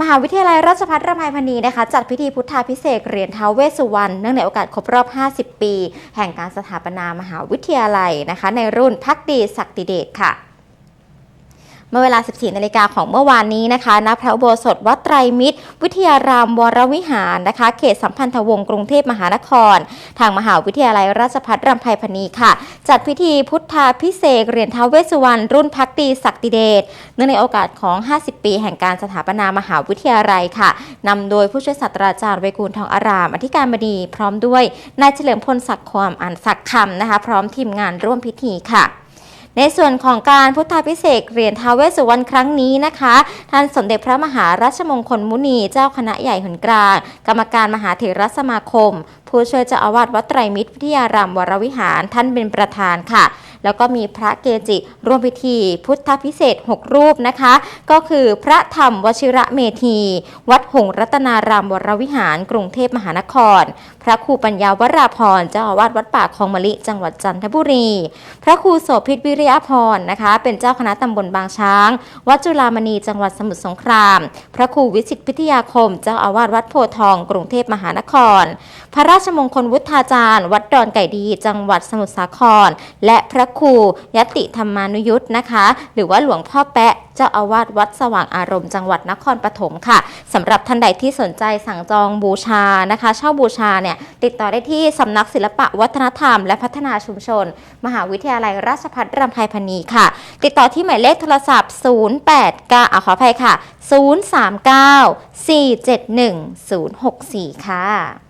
มหาวิทยาลัยราชภัฏระไพพณีนะคะ จัดพิธีพุทธาพิเศษเหรียญท้าวเวสสุวรรณเนื่องในโอกาสครบรอบ 50 ปี แห่งการสถาปนามหาวิทยาลัยนะคะ ในรุ่นพักดีศักดิเดชค่ะ เมื่อเวลา 14 นาฬิกาของเมื่อวานนี้นะคะ ณ พระอุโบสถวัดไตรมิตร วิทยารามวรวิหารนะคะ เขตสัมพันธวงศ์กรุงเทพมหานคร ทางมหาวิทยาลัยราชภัฏรำไพพณีค่ะ จัดพิธีพุทธาพิเศษเหรียญท้าวเวสสุวรรณรุ่นพักดีศักดิเดช เนื่องในโอกาสของ 50 ปีแห่งการสถาปนามหาวิทยาลัยค่ะ นำโดยผู้ช่วยศาสตราจารย์เวกูลทองอาราม อธิการบดีพร้อมด้วยนายเฉลิมพลศักดิ์ความอันศักดิ์คำนะคะ พร้อมทีมงานร่วมพิธีค่ะ ในส่วนของการพุทธาพิเศษเหรียญท้าวเวสสุวรรณครั้งนี้นะคะ ท่านสมเด็จพระมหาราชมงคลมุนีเจ้าคณะใหญ่หนกลาง กรรมการมหาเถรสมาคม ผู้ช่วยเจ้าอาวาสวัดไตรมิตรวิทยารามวรวิหารท่านเป็นประธานค่ะ แล้วก็มีพระเกจิร่วมพิธีพุทธพิเศษก6รูปนะคะ ก็คือพระธรรมวชิระเมธี วัดหงรัตนารามวรวิหาร กรุงเทพมหานคร พระครูปัญญาวราพรเจ้าอาวาสวัดป่าคลองมะลิจังหวัดจันทบุรี พระครูโสภิตวิริยพรนะคะ เป็นเจ้าคณะตำบลบางช้าง วัดจุฬามณีจังหวัดสมุทรสงคราม พระครูวิสิตพิทยาคม เจ้าอาวาสวัดโพทอง กรุงเทพมหานคร พระราชมงคลวุฒาจารย์ วัดดอนไก่ดี จังหวัดสมุทรสาคร และพระครูยติธรรมานุยุทธ์นะคะ หรือว่าหลวงพ่อแปะเจ้าอาวาสวัดสว่างอารมณ์จังหวัดนครปฐมค่ะสำหรับท่านใดที่สนใจสั่งจองบูชานะคะเช่าบูชาเนี่ยติดต่อได้ที่สำนักศิลปะวัฒนธรรม และพัฒนาชุมชน มหาวิทยาลัยราชภัฏรำไพพณีค่ะ ติดต่อที่หมายเลขโทรศัพท์ 089อะขออภัยค่ะ 039 471 064 ค่ะ